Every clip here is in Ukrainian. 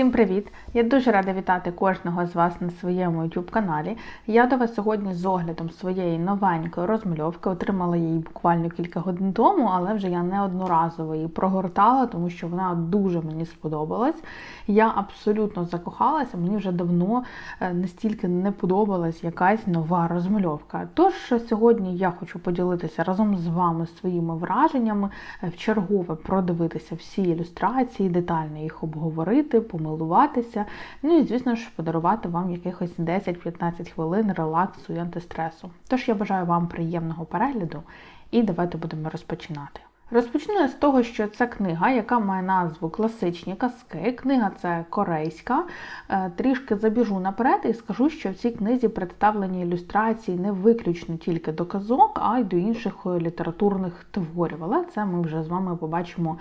Всім привіт! Я дуже рада вітати кожного з вас на своєму YouTube каналі. Я до вас сьогодні з оглядом своєї новенької розмальовки. Отримала її буквально кілька годин тому, але вже я неодноразово її прогортала, тому що вона дуже мені сподобалась. Я абсолютно закохалася, мені вже давно е, настільки не подобалась якась нова розмальовка. Тож сьогодні я хочу поділитися разом з вами своїми враженнями, е, вчергове продивитися всі ілюстрації, детально їх обговорити, помилуватися. Ну і, звісно ж, подарувати вам якихось 10-15 хвилин релаксу і антистресу. Тож я бажаю вам приємного перегляду і давайте будемо розпочинати. Розпочну я з того, що це книга, яка має назву Класичні казки. Книга це корейська. Е, Трішки забіжу наперед і скажу, що в цій книзі представлені ілюстрації не виключно тільки до казок, а й до інших літературних творів. Але це ми вже з вами побачимо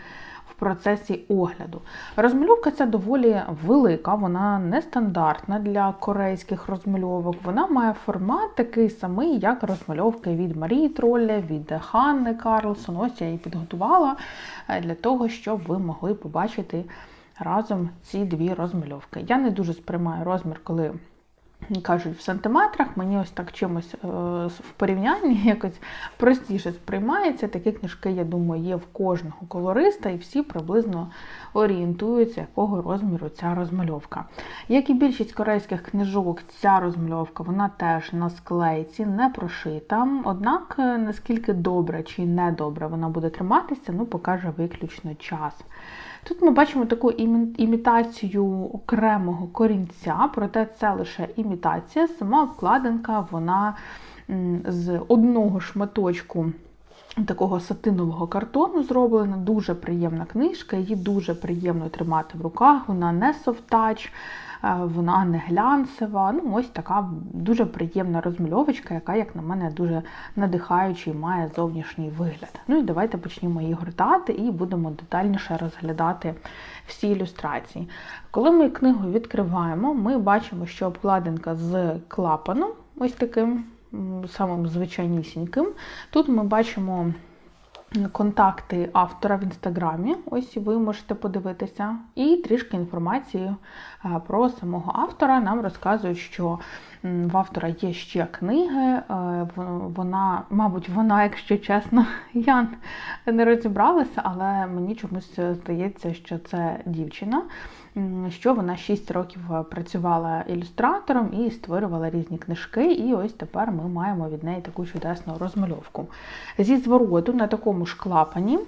в процесі огляду. Розмальовка ця доволі велика, вона нестандартна для корейських розмальовок. Вона має формат такий самий, як розмальовки від Марії Тролля, від Ханни Карлсон. Ось я її підготувала е, для того, щоб ви могли побачити разом ці дві розмальовки. Я не дуже сприймаю розмір, коли кажуть в сантиметрах, мені ось так чимось е, в порівнянні якось простіше сприймається. Такі книжки, я думаю, є в кожного колориста, і всі приблизно орієнтуються, якого розміру ця розмальовка. Як і більшість корейських книжок, ця розмальовка вона теж на склейці, не прошита. Однак, е, наскільки добре чи недобре вона буде триматися, ну покаже виключно час. Тут ми бачимо таку імітацію окремого корінця, проте це лише імітація. Сама обкладинка, вона з одного шматочку. Такого сатинового картону зроблена, дуже приємна книжка, її дуже приємно тримати в руках, вона не софтач, вона не глянцева. Ну, ось така дуже приємна розмальовочка, яка, як на мене, дуже надихаючий має зовнішній вигляд. Ну і давайте почнемо її гортати і будемо детальніше розглядати всі ілюстрації. Коли ми книгу відкриваємо, ми бачимо, що обкладинка з клапаном, ось таким самим звичайнісіньким. Тут ми бачимо контакти автора в інстаграмі, ось ви можете подивитися, і трішки інформації е, про самого автора. Нам розказують, що в автора є ще книги. Е, вона, мабуть, вона, якщо чесно, я не розібралася, але мені чомусь здається, що це дівчина що вона 6 років працювала ілюстратором і створювала різні книжки. І ось тепер ми маємо від неї таку чудесну розмальовку. Зі звороту на такому ж клапані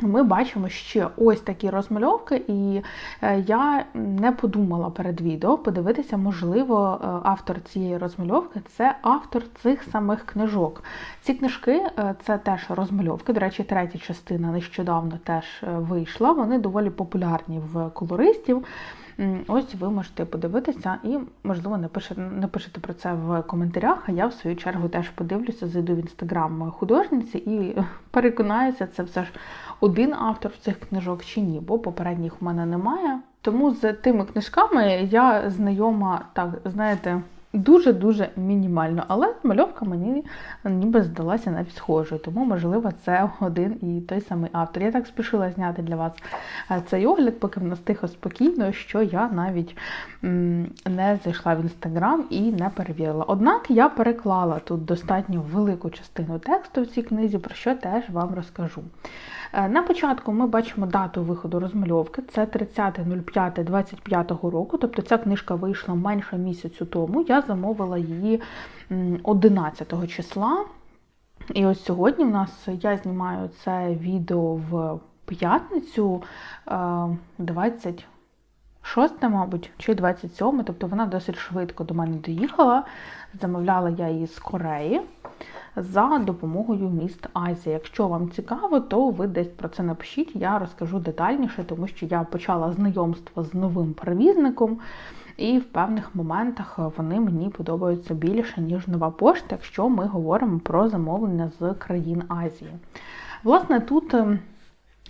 ми бачимо ще ось такі розмальовки, і е, я не подумала перед відео подивитися, можливо, е, автор цієї розмальовки це автор цих самих книжок. Ці книжки е, це теж розмальовки. До речі, третя частина нещодавно теж вийшла. Вони доволі популярні в колористів. Ось ви можете подивитися і, можливо, напишете, про це в коментарях, а я в свою чергу теж подивлюся, зайду в інстаграм художниці і переконаюся, це все ж один автор цих книжок чи ні, бо попередніх в мене немає. Тому з тими книжками я знайома, так, знаєте, дуже-дуже мінімально, але мальовка мені ніби здалася навіть схожою, тому, можливо, це один і той самий автор. Я так спішила зняти для вас е, цей огляд, поки в нас тихо спокійно, що я навіть не зайшла в інстаграм і не перевірила. Однак я переклала тут достатньо велику частину тексту в цій книзі, про що теж вам розкажу. Е, на початку ми бачимо дату виходу розмальовки, це 30.05.25 року, тобто ця книжка вийшла менше місяцю тому. Я замовила її 11 числа. І ось сьогодні в нас я знімаю це відео в п'ятницю 26, е, мабуть, чи 27, тобто вона досить швидко до мене доїхала. Замовляла я її з Кореї за допомогою міст Азії. Якщо вам цікаво, то ви десь про це напишіть, я розкажу детальніше, тому що я почала знайомство з новим перевізником. І в певних моментах вони мені подобаються більше, ніж нова пошта, якщо ми говоримо про замовлення з країн Азії. Власне, тут ем,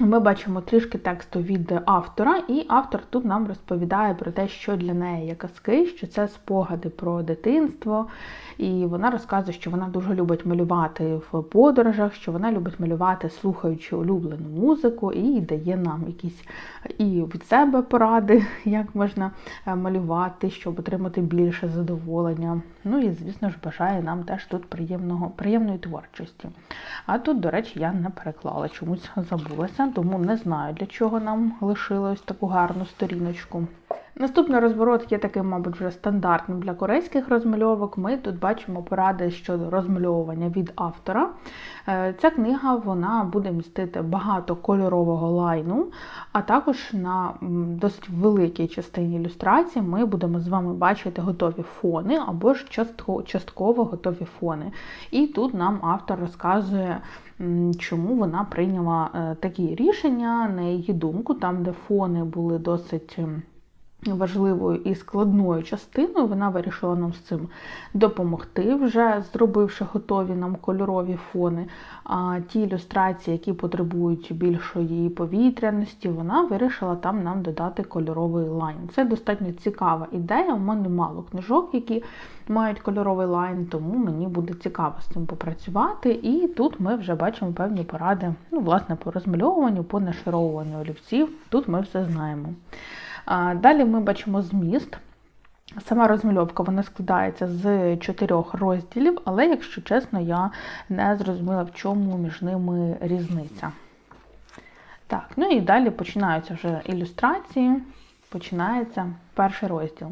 Ми бачимо трішки тексту від автора, і автор тут нам розповідає про те, що для неї є казки, що це спогади про дитинство. І вона розказує, що вона дуже любить малювати в подорожах, що вона любить малювати, слухаючи улюблену музику, і дає нам якісь і від себе поради, як можна е, малювати, щоб отримати більше задоволення. Ну і, звісно ж, бажає нам теж тут приємного, приємної творчості. А тут, до речі, я не переклала, чомусь забулася, тому не знаю, для чого нам лишили ось таку гарну сторіночку. Наступний розворот є таким, мабуть, вже стандартним для корейських розмальовок. Ми тут бачимо поради щодо розмальовування від автора. Е, ця книга вона буде містити багато кольорового лайну, а також на досить великій частині ілюстрації ми будемо з вами бачити готові фони або ж частково готові фони. І тут нам автор розказує. Чому вона прийняла е, такі рішення, на її думку, там, де фони були досить важливою і складною частиною, вона вирішила нам з цим допомогти, вже зробивши готові нам кольорові фони. А ті ілюстрації, які потребують більшої повітряності, вона вирішила там нам додати кольоровий лайн. Це достатньо цікава ідея. У мене мало книжок, які мають кольоровий лайн, тому мені буде цікаво з цим попрацювати. І тут ми вже бачимо певні поради, ну, власне, по розмальовуванню, по нашаровуванню олівців. Тут ми все знаємо. Далі ми бачимо зміст. Сама розмальовка вона складається з чотирьох розділів, але, якщо чесно, я не зрозуміла, в чому між ними різниця. Так, ну і далі починаються вже ілюстрації починається перший розділ.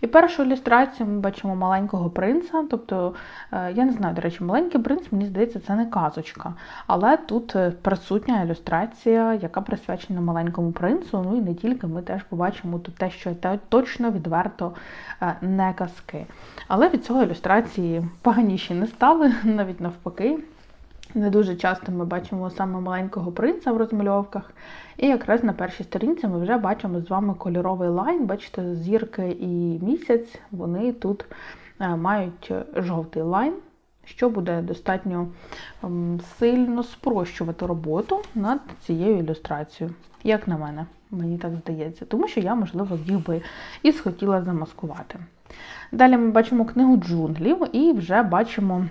І першу ілюстрацію ми бачимо маленького принца. Тобто, е, я не знаю, до речі, маленький принц, мені здається, це не казочка. Але тут е, присутня ілюстрація, яка присвячена маленькому принцу. Ну і не тільки ми теж побачимо тут те, що точно відверто е, не казки. Але від цього ілюстрації поганіші не стали, навіть навпаки. Не дуже часто ми бачимо саме маленького принца в розмальовках. І якраз на першій сторінці ми вже бачимо з вами кольоровий лайн. Бачите, зірки і місяць, вони тут е, мають жовтий лайн, що буде достатньо ем, сильно спрощувати роботу над цією ілюстрацією, як на мене, мені так здається, тому що я, можливо, їх би і схотіла замаскувати. Далі ми бачимо книгу джунглів і вже бачимо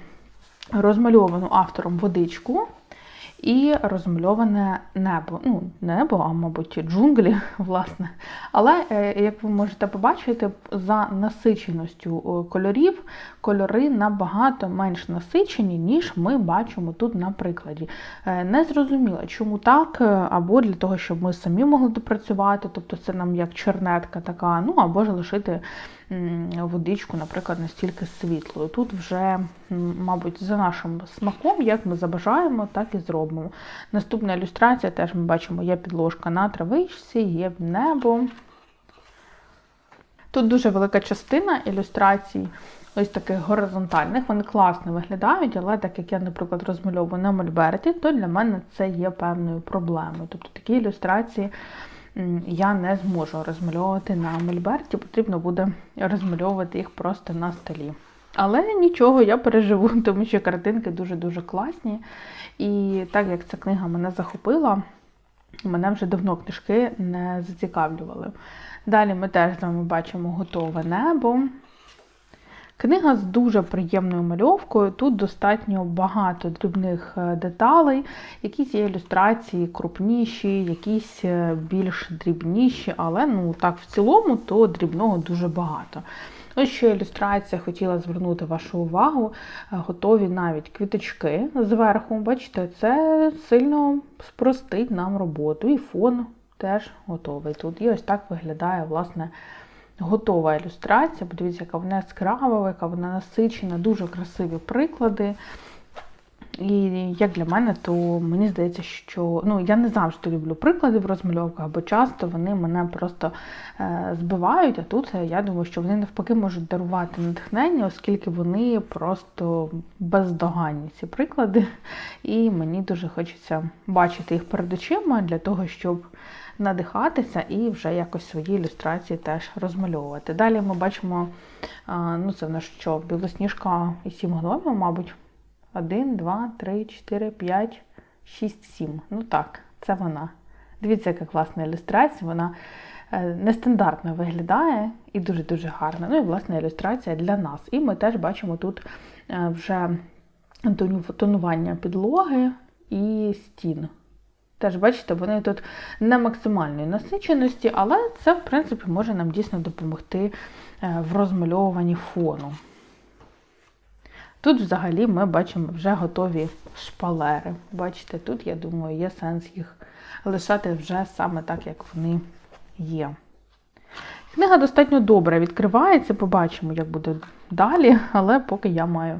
розмальовану автором водичку і розмальоване небо. Ну, небо, а мабуть, джунглі, власне. Але, е, як ви можете побачити, за насиченістю е, кольорів кольори набагато менш насичені, ніж ми бачимо тут на прикладі. Е, не зрозуміло, чому так, або для того, щоб ми самі могли допрацювати, тобто це нам як чернетка така, ну або ж лишити водичку, наприклад, настільки світлою. Тут вже, мабуть, за нашим смаком, як ми забажаємо, так і зробимо. Наступна ілюстрація, теж ми бачимо, є підложка на травичці, є небо. Тут дуже велика частина ілюстрацій, ось таких горизонтальних, вони класно виглядають, але так як я, наприклад, розмальовую на мольберті, то для мене це є певною проблемою. Тобто такі ілюстрації я не зможу розмальовувати на мольберті, потрібно буде розмальовувати їх просто на столі. Але нічого, я переживу, тому що картинки дуже-дуже класні. І так як ця книга мене захопила, мене вже давно книжки не зацікавлювали. Далі ми теж з вами бачимо готове небо. Книга з дуже приємною мальовкою. Тут достатньо багато дрібних е, деталей, якісь є ілюстрації крупніші, якісь е, більш дрібніші, але ну так в цілому то дрібного дуже багато. Ось ще ілюстрація хотіла звернути вашу увагу, е, готові навіть квіточки зверху. Бачите, це сильно спростить нам роботу. І фон теж готовий тут. І ось так виглядає, власне, готова ілюстрація. Подивіться, яка вона яскрава, яка вона насичена, дуже красиві приклади. І як для мене, то мені здається, що ну, я не завжди люблю приклади в розмальовках, бо часто вони мене просто е, збивають, а тут е, я думаю, що вони навпаки можуть дарувати натхнення, оскільки вони просто бездоганні ці приклади. І мені дуже хочеться бачити їх перед очима для того, щоб надихатися і вже якось свої ілюстрації теж розмальовувати. Далі ми бачимо, ну це в нас що, білосніжка і сім гномів, мабуть. 1, 2, 3, 4, 5, 6, 7. Ну так, Це вона. Дивіться, яка класна ілюстрація. Вона е, нестандартно виглядає і дуже-дуже гарна. Ну і власне ілюстрація для нас. І ми теж бачимо тут е, вже тонування підлоги і стін. Теж, бачите, вони тут не максимальної насиченості, але це, в принципі, може нам дійсно допомогти е, в розмальовуванні фону. Тут взагалі ми бачимо вже готові шпалери. Бачите, тут, я думаю, є сенс їх лишати вже саме так, як вони є. Книга достатньо добре відкривається, побачимо, як буде далі, але поки я маю,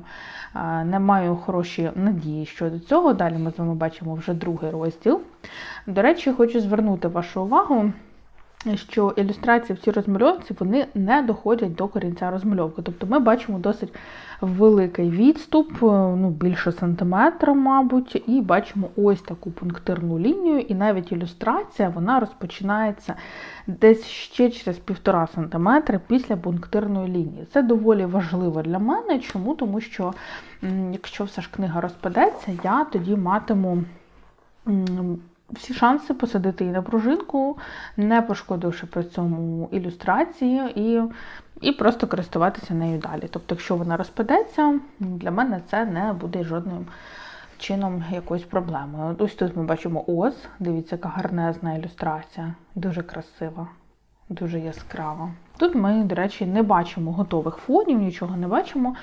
не маю хороші надії щодо цього. Далі ми з вами бачимо вже другий розділ. До речі, хочу звернути вашу увагу, що ілюстрації в цій розмальовці вони не доходять до корінця розмальовки. Тобто ми бачимо досить великий відступ, е, ну, більше сантиметра, мабуть, і бачимо ось таку пунктирну лінію, і навіть ілюстрація вона розпочинається десь ще через півтора сантиметра після пунктирної лінії. Це доволі важливо для мене. Чому? Тому що якщо все ж книга розпадеться, я тоді матиму. Всі шанси посадити її на пружинку, не пошкодивши при цьому ілюстрації, і, і просто користуватися нею далі. Тобто, якщо вона розпадеться, для мене це не буде жодним чином якоюсь проблемою. Ось тут ми бачимо ос. Дивіться, яка гарнезна ілюстрація, дуже красива, дуже яскрава. Тут ми, до речі, не бачимо готових фонів, нічого не бачимо.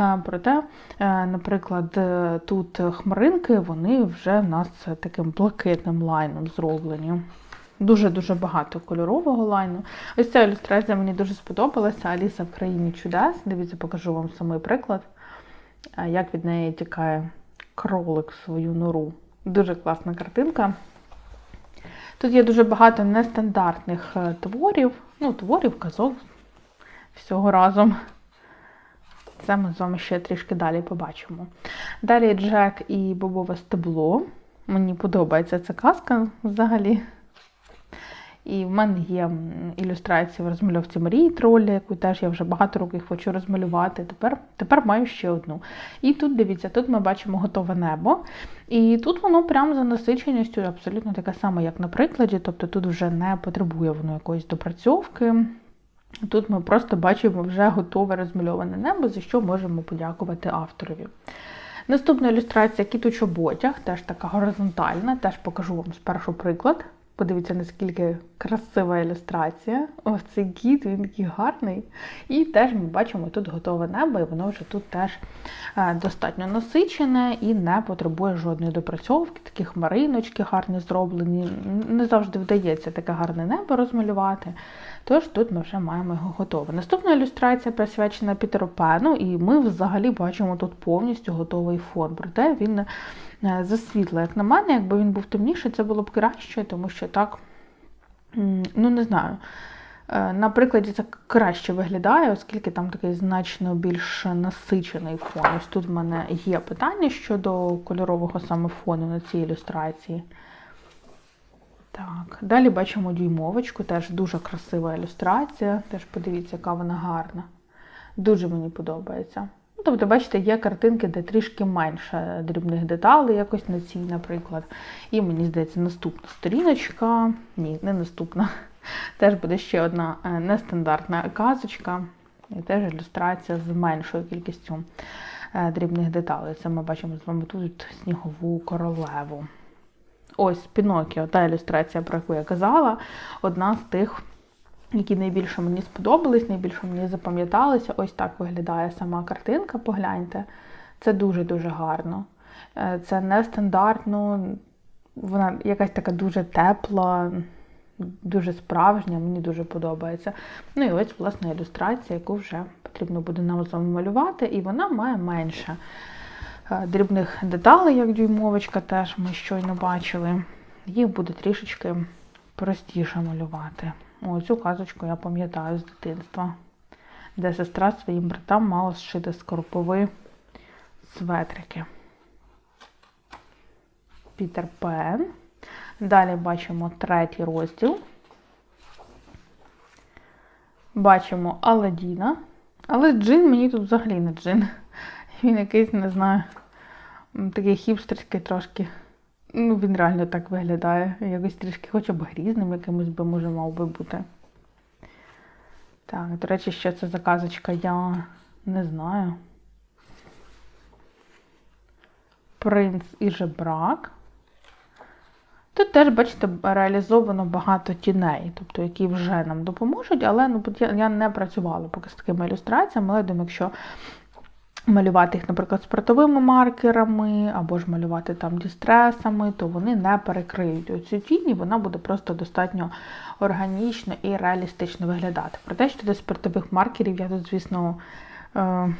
Е, Проте, е, наприклад, е, тут хмаринки, вони вже в нас таким блакитним лайном зроблені. Дуже-дуже багато кольорового лайну. Ось ця ілюстрація мені дуже сподобалася. Аліса в країні чудес. Дивіться, покажу вам самий приклад, як від неї тікає кролик в свою нору. Дуже класна картинка. Тут є дуже багато нестандартних творів, ну, творів, казок всього разом. Це ми з вами ще трішки далі побачимо. Далі Джек і Бобове стебло. Мені подобається ця казка взагалі. І в мене є ілюстрація в розмальовці Марії Тролля, яку теж я вже багато років хочу розмалювати. Тепер, тепер маю ще одну. І тут дивіться, тут ми бачимо готове небо. І тут воно прямо за насиченістю абсолютно таке саме, як на прикладі. Тобто тут вже не потребує воно якоїсь допрацьовки. Тут ми просто бачимо вже готове розмальоване небо, за що можемо подякувати авторові. Наступна ілюстрація кіт у чоботях, теж така горизонтальна, теж покажу вам спершу приклад. Подивіться, наскільки красива ілюстрація. Ось цей кіт, він такий гарний. І теж ми бачимо тут готове небо, і воно вже тут теж е, достатньо насичене і не потребує жодної допрацьовки. Такі хмариночки гарні зроблені. Не завжди вдається таке гарне небо розмалювати. Тож тут ми вже маємо його готове. Наступна ілюстрація присвячена Пітеру Пену, і ми взагалі бачимо тут повністю готовий фон. Проте він засвітло, як на мене, якби він був темніший, це було б краще, тому що так, ну не знаю. Е, На прикладі це краще виглядає, оскільки там такий значно більш насичений фон. Ось тут в мене є питання щодо кольорового саме фону на цій ілюстрації. Так, далі бачимо дюймовочку, теж дуже красива ілюстрація. Теж подивіться, яка вона гарна. Дуже мені подобається. Ну, тобто, бачите, є картинки, де трішки менше дрібних деталей, якось на цій, наприклад. І мені здається, наступна сторіночка. Ні, не наступна. Теж буде ще одна е, нестандартна казочка. І теж ілюстрація з меншою кількістю е, дрібних деталей. Це ми бачимо з вами тут снігову королеву. Ось Пінокіо, та ілюстрація, про яку я казала, одна з тих, які найбільше мені сподобались, найбільше мені запам'яталися. Ось так виглядає сама картинка, погляньте. Це дуже-дуже гарно. Е, Це нестандартно, вона якась така дуже тепла, дуже справжня, мені дуже подобається. Ну і ось, власне, ілюстрація, яку вже потрібно буде нам з вами малювати, і вона має менше е, дрібних деталей, як дюймовочка, теж ми щойно бачили. Їх буде трішечки простіше малювати. О, цю казочку я пам'ятаю з дитинства, де сестра своїм братам мала зшити з светрики. Пітер Пен. Далі бачимо третій розділ. Бачимо Аладдіна. Але джин мені тут взагалі не джин. Він якийсь, не знаю, такий хіпстерський трошки Ну, він реально так виглядає. Якось трішки хоча б грізним якимось би може мав би бути. Так, до речі, що це за казочка, я не знаю. Принц і жебрак. Тут теж, бачите, реалізовано багато тіней, тобто які вже нам допоможуть, але ну, я, не працювала поки з такими ілюстраціями, але думаю, якщо малювати їх, наприклад, спиртовими маркерами, або ж малювати там дістресами, то вони не перекриють оцю тінь, і вона буде просто достатньо органічно і реалістично виглядати. Проте, що до спиртових маркерів я тут, звісно, е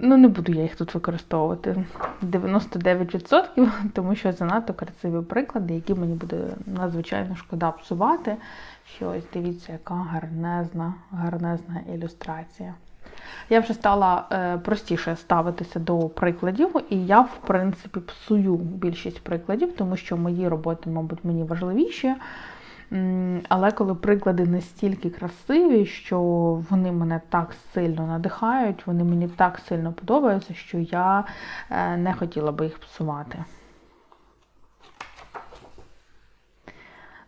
Ну, не буду я їх тут використовувати 99%, тому що занадто красиві приклади, які мені буде надзвичайно шкода псувати. Що ось дивіться, яка гарнезна, гарнезна ілюстрація. Я вже стала е, простіше ставитися до прикладів, і я, в принципі, псую більшість прикладів, тому що мої роботи, мабуть, мені важливіші. Але коли приклади настільки красиві, що вони мене так сильно надихають, вони мені так сильно подобаються, що я е, не хотіла би їх псувати.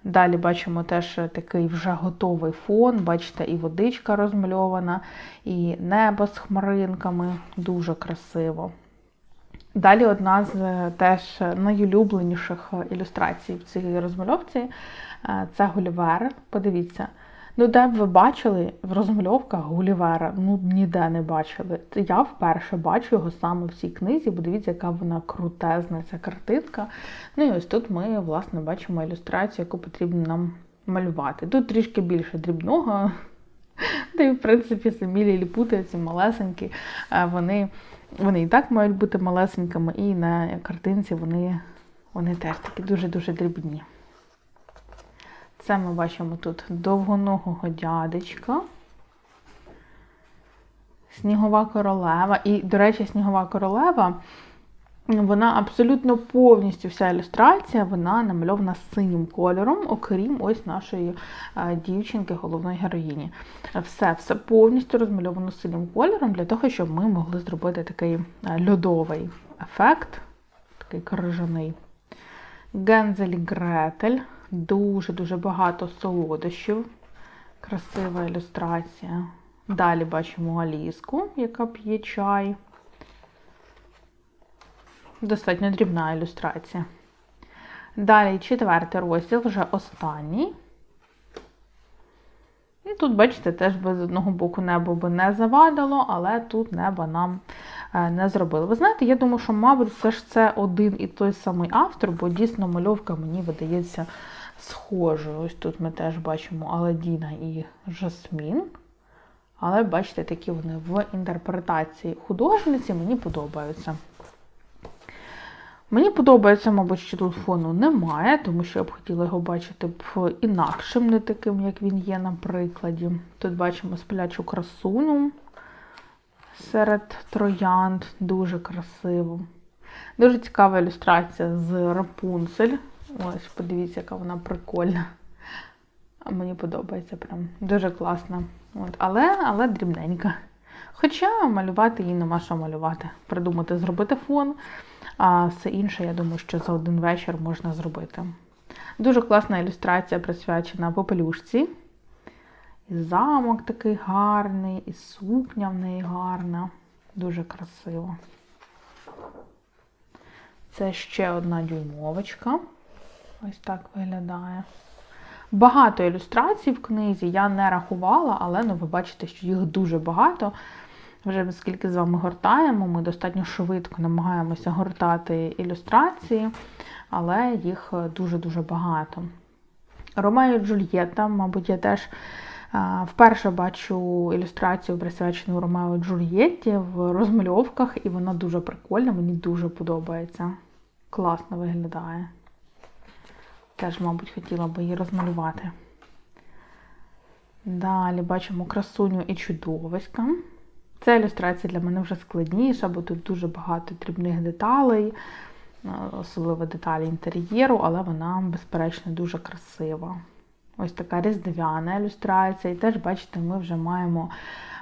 Далі бачимо теж такий вже готовий фон, бачите, і водичка розмальована, і небо з хмаринками, дуже красиво. Далі одна з е, теж найулюбленіших ілюстрацій в цій розмальовці Е, це Гулівер. Подивіться. Ну, де б ви бачили в розмальовках Гулівера? Ну, ніде не бачили. Я вперше бачу його саме в цій книзі, бо дивіться, яка вона крутезна, ця картинка. Ну і ось тут ми, власне, бачимо ілюстрацію, яку потрібно нам малювати. Тут трішки більше дрібного. Та й, в принципі, самі ліліпути, малесенькі, е, вони вони і так мають бути малесенькими, і на картинці вони, вони теж такі дуже-дуже дрібні. Це ми бачимо тут довгоногого дядечка, снігова королева. І, до речі, снігова королева, вона абсолютно повністю вся ілюстрація, вона намальована синім кольором, окрім ось нашої е, дівчинки, головної героїні. Все все повністю розмальовано синім кольором, для того, щоб ми могли зробити такий е, льодовий ефект, такий крижаний. Гензель Гретель. Дуже-дуже багато солодощів. Красива ілюстрація. Далі бачимо Аліску, яка п'є чай. Достатньо дрібна ілюстрація. Далі четвертий розділ, вже останній. І тут, бачите, теж би з одного боку небо би не завадило, але тут небо нам е, не зробили. Ви знаєте, я думаю, що, мабуть, все ж це один і той самий автор, бо дійсно мальовка мені видається схожою. Ось тут ми теж бачимо Аладдіна і Жасмін. Але, бачите, такі вони в інтерпретації художниці мені подобаються. Мені подобається, мабуть, що тут фону немає, тому що я б хотіла його бачити б інакшим, не таким, як він є на прикладі. Тут бачимо сплячу красуню серед троянд, дуже красиво. Дуже цікава ілюстрація з Рапунцель. Ось, подивіться, яка вона прикольна. Мені подобається прям. Дуже класна. От, Але але дрібненька. Хоча малювати її нема що малювати. Придумати, зробити фон, а все інше, я думаю, що за один вечір можна зробити. Дуже класна ілюстрація присвячена попелюшці. І замок такий гарний, і сукня в неї гарна. Дуже красиво. Це ще одна дюймовочка. Ось так виглядає. Багато ілюстрацій в книзі я не рахувала, але ну, ви бачите, що їх дуже багато. Вже скільки з вами гортаємо, ми достатньо швидко намагаємося гортати ілюстрації, але їх дуже-дуже багато. Ромео і Джульєта, мабуть, я теж вперше бачу ілюстрацію присвячену Ромео і Джульєтті в розмальовках, і вона дуже прикольна, мені дуже подобається. Класно виглядає. Теж, мабуть, хотіла би її розмалювати. Далі бачимо красуню і чудовиська. Ця ілюстрація для мене вже складніша, бо тут дуже багато дрібних деталей, е, особливо деталі інтер'єру, але вона, безперечно, дуже красива. Ось така різдвяна ілюстрація. І теж, бачите, ми вже маємо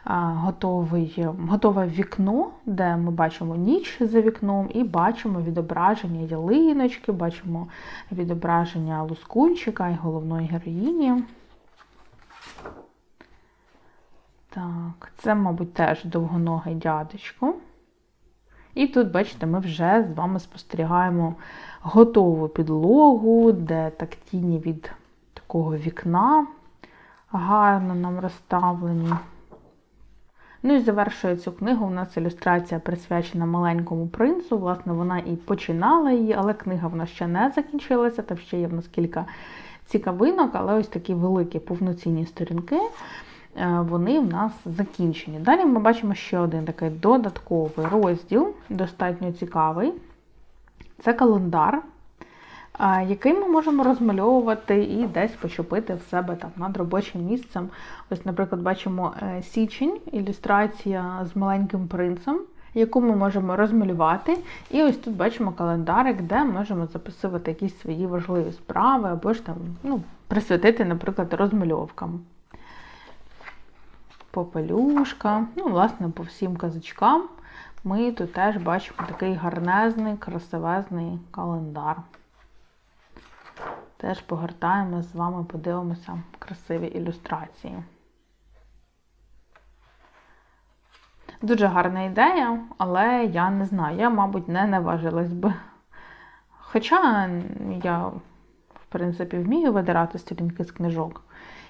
готовий, готове вікно, де ми бачимо ніч за вікном, і бачимо відображення ялиночки, бачимо відображення лускунчика і головної героїні. Так, це, мабуть, теж довгоногий дядечко. І тут, бачите, ми вже з вами спостерігаємо готову підлогу, де так тіні від такого вікна гарно нам розставлені. Ну і завершує цю книгу. У нас ілюстрація присвячена маленькому принцу. Власне, вона і починала її, але книга в нас ще не закінчилася. Там ще є в нас кілька цікавинок, але ось такі великі повноцінні сторінки. Е, Вони в нас закінчені. Далі ми бачимо ще один такий додатковий розділ, достатньо цікавий. Це календар, який ми можемо розмальовувати і десь почепити в себе там над робочим місцем. Ось, наприклад, бачимо е, січень, ілюстрація з маленьким принцем, яку ми можемо розмалювати. І ось тут бачимо календарик, де можемо записувати якісь свої важливі справи, або ж там ну, присвятити, наприклад, розмальовкам. Попелюшка, ну, власне, по всім казачкам ми тут теж бачимо такий гарнезний, красивезний календар. Теж погортаємо з вами, подивимося красиві ілюстрації. Дуже гарна ідея, але я не знаю, я, мабуть, не наважилась би. Хоча я, в принципі, вмію видирати сторінки з книжок.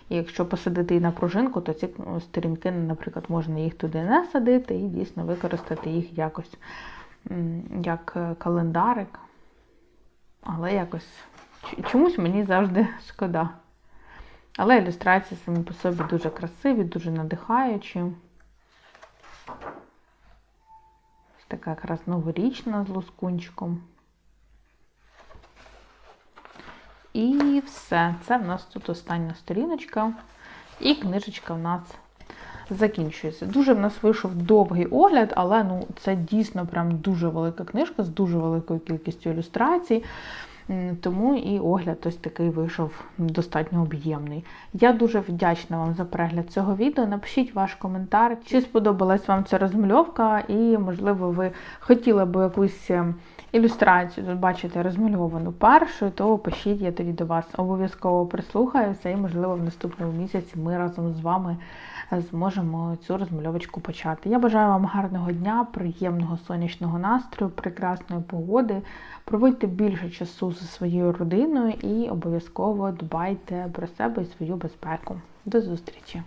І якщо посадити і на пружинку, то ці сторінки, наприклад, можна їх туди не садити і дійсно використати їх якось як календарик. Але якось чомусь мені завжди шкода. Але ілюстрації самі по собі дуже красиві, дуже надихаючі. Ось така якраз новорічна з лускунчиком. І все. Це в нас тут остання сторіночка. І книжечка в нас закінчується. Дуже в нас вийшов довгий огляд, але ну, це дійсно прям дуже велика книжка з дуже великою кількістю ілюстрацій. Тому і огляд ось такий вийшов достатньо об'ємний. Я дуже вдячна вам за перегляд цього відео. Напишіть ваш коментар, чи сподобалась вам ця розмальовка, і, можливо, ви хотіли б якусь ілюстрацію тут бачите розмальовану першою, то пишіть, я тоді до вас обов'язково прислухаюся, і, можливо, в наступному місяці ми разом з вами зможемо цю розмальовочку почати. Я бажаю вам гарного дня, приємного сонячного настрою, прекрасної погоди. Проводьте більше часу зі своєю родиною і обов'язково дбайте про себе і свою безпеку. До зустрічі!